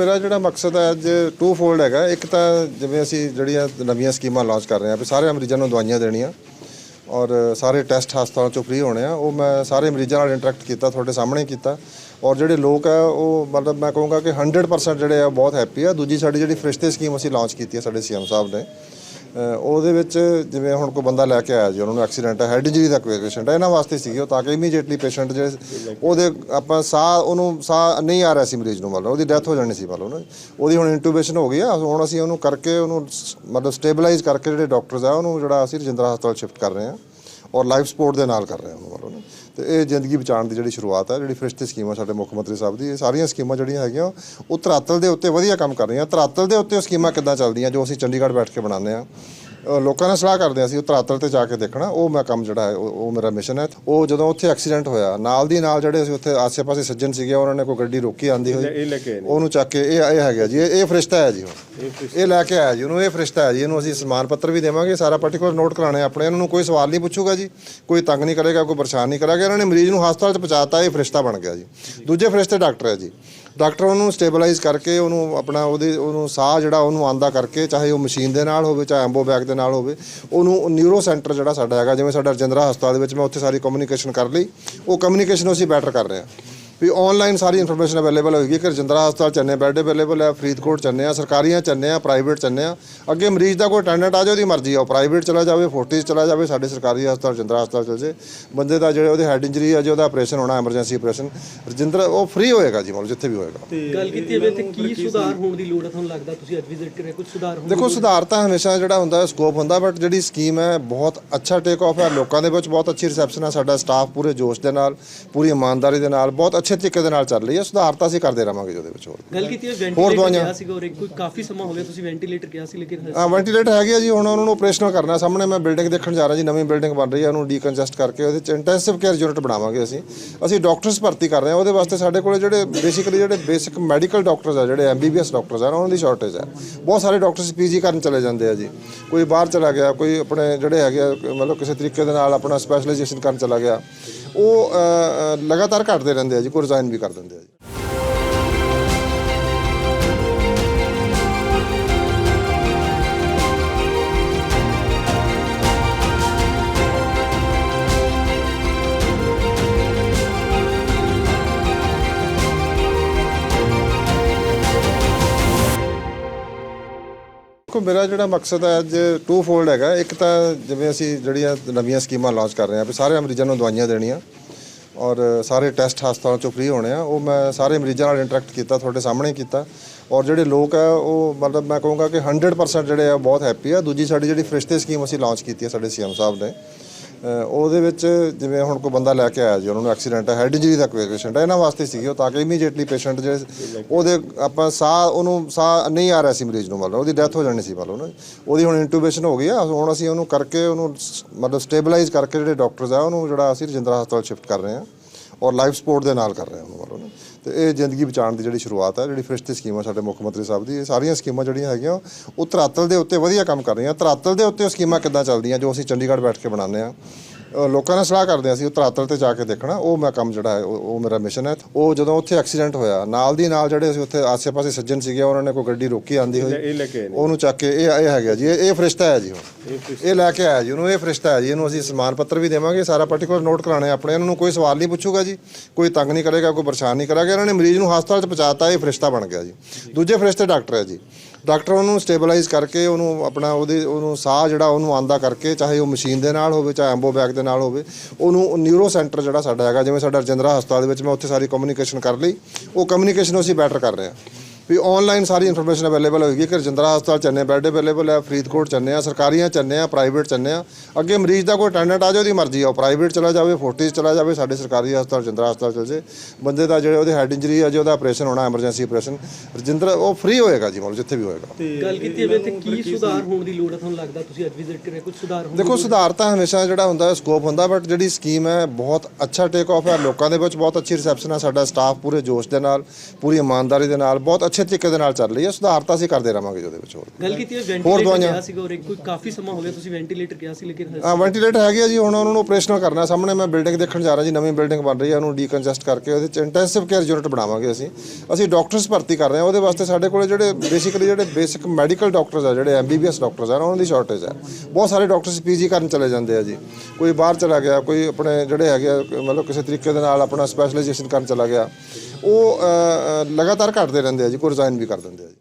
ਮੇਰਾ ਜਿਹੜਾ ਮਕਸਦ ਹੈ ਅੱਜ ਟੂ ਫੋਲਡ ਹੈਗਾ। ਇੱਕ ਤਾਂ ਜਿਵੇਂ ਅਸੀਂ ਜਿਹੜੀਆਂ ਨਵੀਆਂ ਸਕੀਮਾਂ ਲਾਂਚ ਕਰ ਰਹੇ ਹਾਂ, ਵੀ ਸਾਰੇ ਮਰੀਜ਼ਾਂ ਨੂੰ ਦਵਾਈਆਂ ਦੇਣੀਆਂ ਔਰ ਸਾਰੇ ਟੈਸਟ ਹਸਪਤਾਲਾਂ ਚੋਂ ਫ੍ਰੀ ਹੋਣੇ ਆ। ਉਹ ਮੈਂ ਸਾਰੇ ਮਰੀਜ਼ਾਂ ਨਾਲ ਇੰਟਰੈਕਟ ਕੀਤਾ, ਤੁਹਾਡੇ ਸਾਹਮਣੇ ਕੀਤਾ ਔਰ ਜਿਹੜੇ ਲੋਕ ਆ, ਉਹ ਮਤਲਬ ਮੈਂ ਕਹੂੰਗਾ ਕਿ 100% ਜਿਹੜੇ ਆ ਬਹੁਤ ਹੈਪੀ ਆ। ਦੂਜੀ ਸਾਡੀ ਜਿਹੜੀ ਫਰਿਸ਼ਤੇ ਸਕੀਮ ਅਸੀਂ ਲਾਂਚ ਕੀਤੀ ਹੈ ਸਾਡੇ ਸੀਐਮ ਸਾਹਿਬ ਨੇ। ਉਹਦੇ ਵਿੱਚ ਜਿਵੇਂ ਹੁਣ ਕੋਈ ਬੰਦਾ ਲੈ ਕੇ ਆਇਆ ਜੀ, ਉਹਨਾਂ ਨੂੰ ਐਕਸੀਡੈਂਟ ਹੈ ਹੈਡ ਇੰਜਰੀ ਦਾ ਕੋਈ ਪੇਸ਼ੈਂਟ ਹੈ ਇਹਨਾਂ ਵਾਸਤੇ ਸੀਗੀ ਉਹ ਤਾਂ ਕਿ ਇਮੀਡੀਏਟਲੀ ਪੇਸ਼ੈਂਟ ਜਿਹੜੇ ਉਹਦੇ ਆਪਾਂ ਸਾਹ, ਉਹਨੂੰ ਸਾਹ ਨਹੀਂ ਆ ਰਿਹਾ ਸੀ ਮਰੀਜ਼ ਨੂੰ ਮਤਲਬ, ਉਹਦੀ ਡੈਥ ਹੋ ਜਾਣੀ ਸੀ ਮਤਲਬ ਨਾ ਉਹਦੀ ਹੁਣ ਇੰਟੂਬੇਸ਼ਨ ਹੋ ਗਈ ਆ, ਹੁਣ ਅਸੀਂ ਉਹਨੂੰ ਕਰਕੇ ਉਹਨੂੰ ਮਤਲਬ ਸਟੇਬਲਾਈਜ਼ ਕਰਕੇ ਜਿਹੜੇ ਡਾਕਟਰਸ ਆ, ਉਹਨੂੰ ਜਿਹੜਾ ਅਸੀਂ ਰਜਿੰਦਰਾ ਹਸਪਤਾਲ ਸ਼ਿਫਟ ਕਰ ਰਹੇ ਹਾਂ। ਔਰ ਲਾਈਫ ਸਪੋਰਟ ਦੇ ਨਾਲ ਕਰ ਰਹੇ ਹਾਂ ਉਹਨੂੰ ਮਤਲਬ ਨਾ। ਤੇ ਇਹ ਜ਼ਿੰਦਗੀ ਬਚਾਉਣ ਦੀ ਜਿਹੜੀ ਸ਼ੁਰੂਆਤ ਹੈ ਜਿਹੜੀ ਫਰਿਸ਼ਤੇ ਸਕੀਮ ਆ ਸਾਡੇ ਮੁੱਖ ਮੰਤਰੀ ਸਾਹਿਬ ਦੀ, ਇਹ ਸਾਰੀਆਂ ਸਕੀਮਾਂ ਜਿਹੜੀਆਂ ਹੈਗੀਆਂ, ਉਹ ਧਰਾਤਲ ਦੇ ਉੱਤੇ ਵਧੀਆ ਕੰਮ ਕਰ ਰਹੀਆਂ। ਧਰਾਤਲ ਦੇ ਉੱਤੇ ਉਹ ਸਕੀਮਾਂ ਕਿੱਦਾਂ ਚੱਲਦੀਆਂ, ਜੋ ਅਸੀਂ ਚੰਡੀਗੜ੍ਹ ਬੈਠ ਕੇ ਬਣਾਉਂਦੇ ਆ ਲੋਕਾਂ ਨਾਲ ਸਲਾਹ ਕਰਦੇ ਅਸੀਂ ਉਹ ਧਰਾਤਲ ਤੇ ਜਾ ਕੇ ਦੇਖਣਾ। ਉਹ ਮੈਂ ਕੰਮ ਜਿਹੜਾ ਹੈ ਉਹ ਉਹ ਮੇਰਾ ਮਿਸ਼ਨ ਹੈ। ਉਹ ਜਦੋਂ ਉੱਥੇ ਐਕਸੀਡੈਂਟ ਹੋਇਆ ਨਾਲ ਦੀ ਨਾਲ ਜਿਹੜੇ ਅਸੀਂ ਉੱਥੇ ਆਸੇ-ਪਾਸੇ ਸੱਜਣ ਸੀਗੇ ਉਹਨਾਂ ਨੇ ਕੋਈ ਗੱਡੀ ਰੋਕੀ ਆਂਦੀ ਹੋਈ। ਉਹਨੂੰ ਚੱਕ ਕੇ ਇਹ ਇਹ ਹੈਗਾ ਜੀ ਇਹ ਫਰਿਸ਼ਤਾ ਹੈ ਜੀ ਹੁਣ। ਇਹ ਲੈ ਕੇ ਆਇਆ ਜੀ ਉਹਨੂੰ ਇਹ ਫਰਿਸ਼ਤਾ ਹੈ ਜੀ ਇਹਨੂੰ ਅਸੀਂ ਸਨਮਾਨ ਪੱਤਰ ਵੀ ਦੇਵਾਂਗੇ ਸਾਰਾ ਪਾਰਟਿਕੂਲਰ ਨੋਟ ਕਰਾਣੇ ਆਪਣੇ। ਇਹਨਾਂ ਨੂੰ ਕੋਈ ਸਵਾਲ ਨਹੀਂ ਪੁੱਛੂਗਾ ਜੀ ਕੋਈ ਤੰਗ ਨਹੀਂ ਕਰੇਗਾ ਕੋਈ ਪਰੇਸ਼ਾਨ ਨਹੀਂ ਕਰਾਂਗਾ। ਇਹਨਾਂ ਨੇ ਮਰੀਜ਼ ਨੂੰ ਹਸਪਤਾਲ 'ਚ ਪਹੁੰਚਾਤਾ ਇਹ ਫਰਿਸ਼ਤਾ ਬਣ ਗਿਆ ਜੀ। ਦੂਜੇ ਫਰਿਸ਼ਤੇ ਡਾਕਟਰ ਹੈ ਜੀ। ਡਾਕਟਰ ਉਹਨੂੰ ਸਟੇਬਲਾਈਜ਼ ਕਰਕੇ ਉਹਨੂੰ ਆਪਣਾ ਉਹਦੇ ਉਹਨੂੰ ਸਾਹ ਜਿਹੜਾ ਉਹਨੂੰ ਆਂਦਾ ਕਰਕੇ, ਚਾਹੇ ਉਹ ਮਸ਼ੀਨ ਦੇ ਨਾਲ ਹੋਵੇ, ਚਾਹੇ ਐਂਬੋ ਬੈਗ ਦੇ ਨਾਲ ਹੋਵੇ, ਉਹਨੂੰ ਨਿਊਰੋ ਸੈਂਟਰ ਜਿਹੜਾ ਸਾਡਾ ਹੈਗਾ, ਜਿਵੇਂ ਸਾਡਾ ਰਜਿੰਦਰਾ ਹਸਪਤਾਲ ਦੇ ਵਿੱਚ ਮੈਂ ਉੱਥੇ ਸਾਰੀ ਕਮਿਊਨੀਕੇਸ਼ਨ ਕਰ ਲਈ, ਉਹ ਕਮਿਊਨੀਕੇਸ਼ਨ ਅਸੀਂ ਬੈਟਰ ਕਰ ਰਹੇ ਹਾਂ। ਵੀ ਆਨਲਾਈਨ ਸਾਰੀ ਇਨਫੋਰਮੇਸ਼ਨ ਅਵੇਲੇਬਲ ਹੋਏਗੀ ਕਿ ਰਜਿੰਦਰਾ ਹਸਪਤਾਲ ਚੰਨੇ ਬੈੱਡ ਅਵੇਲੇਬਲ ਹੈ ਫਰੀਦਕੋਟ ਚੰਨੇ ਆ ਸਰਕਾਰੀਆਂ ਚੰਨੇ ਆ ਪ੍ਰਾਈਵੇਟ ਚੰਨੇ ਆ। ਅੱਗੇ ਮਰੀਜ਼ ਦਾ ਕੋਈ ਅਟੈਂਡੈਂਟ ਆ ਜਾਏ ਉਹਦੀ ਮਰਜ਼ੀ ਆ ਉਹ ਪ੍ਰਾਈਵੇਟ ਚਲਾ ਜਾਵੇ ਫੋਰਟਿਸ ਚਲਾ ਜਾਵੇ ਸਾਡੇ ਸਰਕਾਰੀ ਹਸਪਤਾਲ ਰਜਿੰਦਰਾ ਹਸਪਤਾਲ ਚਲ ਜੇ ਬੰਦੇ ਦਾ ਜਿਹੜੇ ਉਹਦੇ ਹੈਡ ਇੰਜਰੀ ਆ ਜੇ ਉਹਦਾ ਆਪਰੇਸ਼ਨ ਹੋਣਾ ਐਮਰਜੈਂਸੀ ਆਪਰੇਸ਼ਨ ਰਜਿੰਦਰਾ ਉਹ ਫ੍ਰੀ ਹੋਏਗਾ ਜੀ ਮਤਲਬ ਜਿੱਥੇ ਵੀ ਹੋਏਗਾ। ਗੱਲ ਕੀਤੀ ਜਾਵੇ ਤੇ ਕੀ ਸੁਧਾਰ ਹੋਣ ਦੀ ਲੋੜ ਹੈ ਤੁਹਾਨੂੰ ਲੱਗਦਾ? ਤੁਸੀਂ ਅੱਜ ਵਿਜ਼ਿਟ ਕਰਿਆ ਕੁਝ ਸੁਧਾਰ ਹੋਣ ਦੇਖੋ ਸੁਧਾਰ ਤਾਂ ਹਮੇਸ਼ਾ ਜਿਹੜਾ ਹੁੰਦਾ ਸਕੋਪ ਹੁੰਦਾ ਬਟ ਜਿਹੜੀ ਸਕੀਮ ਹੈ ਬਹੁਤ ਅੱਛਾ ਟੇਕ ਆਫ ਹੈ। ਲੋਕਾਂ ਦੇ ਵਿੱਚ ਬਹੁਤ ਅੱਛੀ ਰਿਸੈਪਸ਼ਨ ਹੈ ਸਾਡਾ ਸਟਾਫ ਪੂਰੇ ਜੋਸ਼ ਦੇ ਨਾਲ ਪੂਰੀ ਇਮਾਨਦਾਰੀ ਦੇ ਨਾਲ ਬਹੁਤ ਅੱਛੇ ਤਰੀਕੇ ਦੇ ਨਾਲ ਚੱਲ ਰਹੀ ਹੈ ਸੁਧਾਰ ਤਾਂ ਅਸੀਂ ਕਰਦੇ ਰਵਾਂਗੇ ਉਹਦੇ ਵਿੱਚ ਹੋਰ। ਗੱਲ ਕੀਤੀ ਹੈ ਵੈਂਟੀਲੇਟਰ? ਕਿਹਾ ਸੀਗਾ ਔਰ ਇੱਕ ਕੋਈ ਕਾਫੀ ਸਮਾਂ ਹੋ ਗਿਆ ਤੁਸੀਂ ਵੈਂਟੀਲੇਟਰ ਕਿਹਾ ਸੀ ਲੇਕਿਨ ਆ ਵੈਂਟੀਲੇਟਰ ਹੈਗੇ ਆ ਜੀ ਹੁਣ ਉਹਨਾਂ ਨੂੰ ਆਪਰੇਸ਼ਨਲ ਕਰਨਾ ਸਾਹਮਣੇ ਮੈਂ ਬਿਲਡਿੰਗ ਦੇਖਣ ਜਾ ਰਿਹਾ ਜੀ ਨਵੀਂ ਬਿਲਡਿੰਗ ਬਣ ਰਹੀ ਹੈ ਉਹਨੂੰ ਡੀਕਨਜੈਸਟ ਕਰਕੇ ਉਹਦੇ ਚ ਇੰਟੈਂਸਿਵ ਕੇਅਰ ਯੂਨਿਟ ਬਣਾਵਾਂਗੇ ਅਸੀਂ। ਅਸੀਂ ਡਾਕਟਰਸ ਭਰਤੀ ਕਰ ਰਹੇ ਹਾਂ ਉਹਦੇ ਵਾਸਤੇ ਸਾਡੇ ਕੋਲੇ ਜਿਹੜੇ ਬੇਸਿਕਲੀ ਜਿਹੜੇ ਬੇਸਿਕ ਮੈਡੀਕਲ ਡਾਕਟਰਸ ਆ ਜਿਹੜੇ ਐਮਬੀਬੀਐਸ ਡਾਕਟਰਸ ਆ ਉਹਨਾਂ ਦੀ ਸ਼ਾਰਟੇਜ ਹੈ। ਬਹੁਤ ਸਾਰੇ ਡਾਕਟਰਸ ਪੀਜੀ ਕਰਨ ਚਲੇ ਜਾਂਦੇ ਆ ਜੀ। ਕੋਈ ਬਾਹਰ ਚਲਾ ਗਿਆ ਕੋਈ ਆਪਣੇ ਜਿਹੜੇ ਹੈਗੇ ਮਤਲਬ ਕਿਸੇ ਤਰੀਕੇ ਦੇ ਨਾਲ ਆਪਣਾ ਸਪੈਸ਼ਲਾਈਜੇਸ਼ਨ ਕਰਨ ਚਲਾ ਗਿਆ। ਉਹ ਲਗਾਤਾਰ ਘਟਦੇ ਰਹਿੰਦੇ ਆ ਜੀ ਕੋਈ ਰਿਜ਼ਾਈਨ ਵੀ ਕਰ ਦਿੰਦੇ ਆ ਜੀ। ਦੇਖੋ, ਮੇਰਾ ਜਿਹੜਾ ਮਕਸਦ ਹੈ ਅੱਜ ਟੂ ਫੋਲਡ ਹੈਗਾ। ਇੱਕ ਤਾਂ ਜਿਵੇਂ ਅਸੀਂ ਜਿਹੜੀਆਂ ਨਵੀਆਂ ਸਕੀਮਾਂ ਲਾਂਚ ਕਰ ਰਹੇ ਹਾਂ, ਵੀ ਸਾਰੇ ਮਰੀਜ਼ਾਂ ਨੂੰ ਦਵਾਈਆਂ ਦੇਣੀਆਂ। ਔਰ ਸਾਰੇ ਟੈਸਟ ਹਸਪਤਾਲਾਂ ਚੋਂ ਫ੍ਰੀ ਹੋਣੇ ਆ। ਉਹ ਮੈਂ ਸਾਰੇ ਮਰੀਜ਼ਾਂ ਨਾਲ ਇੰਟਰੈਕਟ ਕੀਤਾ, ਤੁਹਾਡੇ ਸਾਹਮਣੇ ਕੀਤਾ। ਔਰ ਜਿਹੜੇ ਲੋਕ ਆ, ਉਹ ਮਤਲਬ ਮੈਂ ਕਹੂੰਗਾ ਕਿ 100% ਜਿਹੜੇ ਆ ਬਹੁਤ ਹੈਪੀ ਆ। ਦੂਜੀ ਸਾਡੀ ਜਿਹੜੀ ਫਰਿਸ਼ਤੇ ਸਕੀਮ ਅਸੀਂ ਲਾਂਚ ਕੀਤੀ ਹੈ ਸਾਡੇ ਸੀਐਮ ਸਾਹਿਬ ਨੇ। ਉਹਦੇ ਵਿੱਚ ਜਿਵੇਂ ਹੁਣ ਕੋਈ ਬੰਦਾ ਲੈ ਕੇ ਆਇਆ ਜੀ, ਉਹਨਾਂ ਨੂੰ ਐਕਸੀਡੈਂਟ ਹੈ ਹੈਡ ਇੰਜਰੀ ਦਾ ਕੋਈ ਪੇਸ਼ੈਂਟ ਹੈ, ਇਹਨਾਂ ਵਾਸਤੇ ਸੀਗੀ ਉਹ ਤਾਂ ਕਿ ਇਮੀਡੀਏਟਲੀ ਪੇਸ਼ੈਂਟ ਜਿਹੜੇ ਉਹਦੇ ਆਪਾਂ ਸਾਹ, ਉਹਨੂੰ ਸਾਹ ਨਹੀਂ ਆ ਰਿਹਾ ਸੀ ਮਰੀਜ਼ ਨੂੰ ਮਤਲਬ, ਉਹਦੀ ਡੈਥ ਹੋ ਜਾਣੀ ਸੀ ਮਤਲਬ ਨਾ ਉਹਦੀ ਹੁਣ ਇੰਟੂਬੇਸ਼ਨ ਹੋ ਗਈ ਆ, ਹੁਣ ਅਸੀਂ ਉਹਨੂੰ ਕਰਕੇ ਉਹਨੂੰ ਮਤਲਬ ਸਟੇਬਲਾਈਜ਼ ਕਰਕੇ ਜਿਹੜੇ ਡਾਕਟਰਸ ਆ, ਉਹਨੂੰ ਜਿਹੜਾ ਅਸੀਂ ਰਜਿੰਦਰਾ ਹਸਪਤਾਲ ਸ਼ਿਫਟ ਕਰ ਰਹੇ ਹਾਂ ਔਰ ਲਾਈਫ ਸਪੋਰਟ ਦੇ ਨਾਲ ਕਰ ਰਹੇ ਹਾਂ ਉਹਨੂੰ ਮਤਲਬ ਤੇ ਇਹ ਜ਼ਿੰਦਗੀ ਬਚਾਉਣ ਦੀ ਜਿਹੜੀ ਸ਼ੁਰੂਆਤ ਹੈ ਜਿਹੜੀ ਫਰਿਸ਼ਤੇ ਸਕੀਮ ਆ ਸਾਡੇ ਮੁੱਖ ਮੰਤਰੀ ਸਾਹਿਬ ਦੀ, ਇਹ ਸਾਰੀਆਂ ਸਕੀਮਾਂ ਜਿਹੜੀਆਂ ਹੈਗੀਆਂ, ਉਹ ਧਰਾਤਲ ਦੇ ਉੱਤੇ ਵਧੀਆ ਕੰਮ ਕਰ ਰਹੀਆਂ। ਧਰਾਤਲ ਦੇ ਉੱਤੇ ਉਹ ਸਕੀਮਾਂ ਕਿੱਦਾਂ ਚੱਲਦੀਆਂ, ਜੋ ਅਸੀਂ ਚੰਡੀਗੜ੍ਹ ਬੈਠ ਕੇ ਬਣਾਉਂਦੇ ਆ ਲੋਕਾਂ ਨਾਲ ਸਲਾਹ ਕਰਦੇ ਅਸੀਂ ਉਹ ਧਰਾਤਲ ਤੇ ਜਾ ਕੇ ਦੇਖਣਾ ਉਹ ਮੈਂ ਕੰਮ ਜਿਹੜਾ ਹੈ ਉਹ ਉਹ ਮੇਰਾ ਮਿਸ਼ਨ ਹੈ। ਉਹ ਜਦੋਂ ਉੱਥੇ ਐਕਸੀਡੈਂਟ ਹੋਇਆ ਨਾਲ ਦੀ ਨਾਲ ਜਿਹੜੇ ਅਸੀਂ ਉੱਥੇ ਆਸੇ-ਪਾਸੇ ਸੱਜਣ ਸੀਗੇ ਉਹਨਾਂ ਨੇ ਕੋਈ ਗੱਡੀ ਰੋਕੀ ਆਂਦੀ ਹੋਈ। ਉਹਨੂੰ ਚੱਕ ਕੇ ਇਹ ਇਹ ਹੈਗਾ ਜੀ ਇਹ ਫਰਿਸ਼ਤਾ ਹੈ ਜੀ ਹੁਣ। ਇਹ ਲੈ ਕੇ ਆਇਆ ਜੀ ਉਹਨੂੰ ਇਹ ਫਰਿਸ਼ਤਾ ਹੈ ਜੀ ਇਹਨੂੰ ਅਸੀਂ ਸਨਮਾਨ ਪੱਤਰ ਵੀ ਦੇਵਾਂਗੇ ਸਾਰਾ ਪਾਰਟਿਕੂਲਰ ਨੋਟ ਕਰਾਣੇ ਆਪਣੇ ਇਹਨਾਂ ਨੂੰ ਕੋਈ ਸਵਾਲ ਨਹੀਂ ਪੁੱਛੂਗਾ ਜੀ ਕੋਈ ਤੰਗ ਨਹੀਂ ਕਰੇਗਾ ਕੋਈ ਪਰੇਸ਼ਾਨ ਨਹੀਂ ਕਰਾਂਗਾ ਇਹਨਾਂ ਨੇ ਮਰੀਜ਼ ਨੂੰ ਹਸਪਤਾਲ 'ਚ ਪਹੁੰਚਾਤਾ ਇਹ ਫਰਿਸ਼ਤਾ ਬਣ ਗਿਆ ਜੀ। ਦੂਜੇ ਫਰਿਸ਼ਤੇ ਡਾਕਟਰ ਹੈ ਜੀ। ਡਾਕਟਰ ਉਹਨੂੰ ਸਟੇਬਲਾਈਜ਼ ਕਰਕੇ ਉਹਨੂੰ ਆਪਣਾ ਉਹਦੇ ਉਹਨੂੰ ਸਾਹ ਜਿਹੜਾ ਉਹਨੂੰ ਆਂਦਾ ਕਰਕੇ ਚਾਹੇ ਉਹ ਮਸ਼ੀਨ ਦੇ ਨਾਲ ਹੋਵੇ ਚਾਹੇ ਐਂਬੋ ਬੈਗ ਦੇ ਨਾਲ ਹੋਵੇ, ਉਹਨੂੰ ਨਿਊਰੋ ਸੈਂਟਰ ਜਿਹੜਾ ਸਾਡਾ ਹੈਗਾ, ਜਿਵੇਂ ਸਾਡਾ ਰਜਿੰਦਰਾ ਹਸਪਤਾਲ ਦੇ ਵਿੱਚ ਮੈਂ ਉੱਥੇ ਸਾਰੀ ਕਮਿਊਨੀਕੇਸ਼ਨ ਕਰ ਲਈ, ਉਹ ਕਮਿਊਨੀਕੇਸ਼ਨ ਅਸੀਂ ਬੈਟਰ ਕਰ ਰਹੇ ਹਾਂ। ਵੀ ਆਨਲਾਈਨ ਸਾਰੀ ਇਨਫੋਰਮੇਸ਼ਨ ਅਵੇਲੇਬਲ ਹੋਏਗੀ ਕਿ ਰਜਿੰਦਰਾ ਹਸਪਤਾਲ ਚੰਨੇ ਬੈੱਡ ਅਵੇਲੇਬਲ ਹੈ ਫਰੀਦਕੋਟ ਚੰਨੇ ਆ ਸਰਕਾਰੀਆਂ ਚੰਨੇ ਆ ਪ੍ਰਾਈਵੇਟ ਚੰਨੇ ਆ। ਅੱਗੇ ਮਰੀਜ਼ ਦਾ ਕੋਈ ਅਟੈਂਡੈਂਟ ਆ ਜਾਏ ਉਹਦੀ ਮਰਜ਼ੀ ਆ ਉਹ ਪ੍ਰਾਈਵੇਟ ਚਲਾ ਜਾਵੇ ਫੋਰਟਿਸ ਚਲਾ ਜਾਵੇ ਸਾਡੇ ਸਰਕਾਰੀ ਹਸਪਤਾਲ ਰਜਿੰਦਰਾ ਹਸਪਤਾਲ ਚਲ ਜੇ। ਬੰਦੇ ਦਾ ਜਿਹੜੇ ਉਹਦੇ ਹੈਡ ਇੰਜਰੀ ਆ ਜੇ ਉਹਦਾ ਆਪਰੇਸ਼ਨ ਹੋਣਾ ਐਮਰਜੈਂਸੀ ਆਪਰੇਸ਼ਨ ਰਜਿੰਦਰਾ ਉਹ ਫ੍ਰੀ ਹੋਏਗਾ ਜੀ ਮਤਲਬ ਜਿੱਥੇ ਵੀ ਹੋਏਗਾ। ਗੱਲ ਕੀਤੀ ਜਾਵੇ ਤੇ ਕੀ ਸੁਧਾਰ ਹੋਣ ਦੀ ਲੋੜ ਹੈ ਤੁਹਾਨੂੰ ਲੱਗਦਾ? ਤੁਸੀਂ ਅੱਜ ਵਿਜ਼ਿਟ ਕਰਿਆ ਕੁਝ ਸੁਧਾਰ ਹੋਣ ਦੇਖੋ ਸੁਧਾਰ ਤਾਂ ਹਮੇਸ਼ਾ ਜਿਹੜਾ ਹੁੰਦਾ ਸਕੋਪ ਹੁੰਦਾ ਬਟ ਜਿਹੜੀ ਸਕੀਮ ਹੈ ਬਹੁਤ ਅੱਛਾ ਟੇਕ ਆਫ ਹੈ। ਲੋਕਾਂ ਦੇ ਵਿੱਚ ਬਹੁਤ ਅੱਛੀ ਰਿਸੈਪਸ਼ਨ ਹੈ ਸਾਡਾ ਸਟਾਫ ਪੂਰੇ ਜੋਸ਼ ਦੇ ਨਾਲ ਪੂਰੀ ਇਮਾਨਦਾਰੀ ਦੇ ਨਾਲ ਬਹੁਤ ਅੱਛੇ ਅੱਛੇ ਤਰੀਕੇ ਦੇ ਨਾਲ ਚੱਲ ਰਹੀ ਹੈ ਸੁਧਾਰ ਤਾਂ ਅਸੀਂ ਕਰਦੇ ਰਵਾਂਗੇ ਉਹਦੇ ਵਿੱਚ ਹੋਰ ਗੱਲ ਕੀਤੀ ਹੈ ਹੋਰ ਵੈਂਟੀਲੇਟਰ ਦਵਾਈਆਂ? ਗਿਆ ਸੀਗਾ ਔਰ ਇੱਕ ਕੋਈ ਕਾਫੀ ਸਮਾਂ ਹੋ ਗਿਆ ਤੁਸੀਂ ਵੈਂਟੀਲੇਟਰ ਗਿਆ ਸੀ ਲੇਕਿਨ ਹਜੇ- ਆ ਵੈਂਟੀਲੇਟਰ ਹੈਗੇ ਆ ਜੀ ਹੁਣ ਉਹਨਾਂ ਨੂੰ ਆਪਰੇਸ਼ਨਲ ਕਰਨਾ ਸਾਹਮਣੇ ਮੈਂ ਬਿਲਡਿੰਗ ਦੇਖਣ ਜਾ ਰਿਹਾ ਜੀ ਨਵੀਂ ਬਿਲਡਿੰਗ ਬਣ ਰਹੀ ਹੈ ਉਹਨੂੰ ਡੀਕਨਜੈਸਟ ਕਰਕੇ ਉਹਦੇ ਚ ਇੰਟੈਂਸਿਵ ਕੇਅਰ ਯੂਨਿਟ ਬਣਾਵਾਂਗੇ ਅਸੀਂ। ਅਸੀਂ ਡਾਕਟਰਸ ਭਰਤੀ ਕਰ ਰਹੇ ਹਾਂ ਉਹਦੇ ਵਾਸਤੇ ਸਾਡੇ ਕੋਲੇ ਜਿਹੜੇ ਬੇਸਿਕਲੀ ਜਿਹੜੇ ਬੇਸਿਕ ਮੈਡੀਕਲ ਡਾਕਟਰਸ ਆ ਜਿਹੜੇ ਐਮਬੀਬੀਐਸ ਡਾਕਟਰਸ ਆ ਉਹਨਾਂ ਦੀ ਸ਼ਾਰਟੇਜ ਹੈ ਬਹੁਤ ਸਾਰੇ ਡਾਕਟਰਸ ਪੀਜੀ ਕਰਨ ਚਲੇ ਜਾਂਦੇ ਆ ਜੀ। ਕੋਈ ਬਾਹਰ ਚਲਾ ਗਿਆ ਕੋਈ ਆਪਣੇ ਜਿਹੜੇ ਹੈਗੇ ਆ, ਮਤਲਬ ਕਿਸੇ ਤਰੀਕੇ ਦੇ ਨਾਲ ਆਪਣਾ ਸਪੈਸ਼ਲਾਈਜੇਸ਼ਨ ਕਰਨ ਚਲਾ ਗਿਆ। ਉਹ ਅ, ਅ, ਲਗਾਤਾਰ ਘਟਦੇ ਰਹਿੰਦੇ ਆ ਜੀ ਕੋਈ ਰਿਜ਼ਾਈਨ ਵੀ ਕਰ ਦਿੰਦੇ ਆ ਜੀ।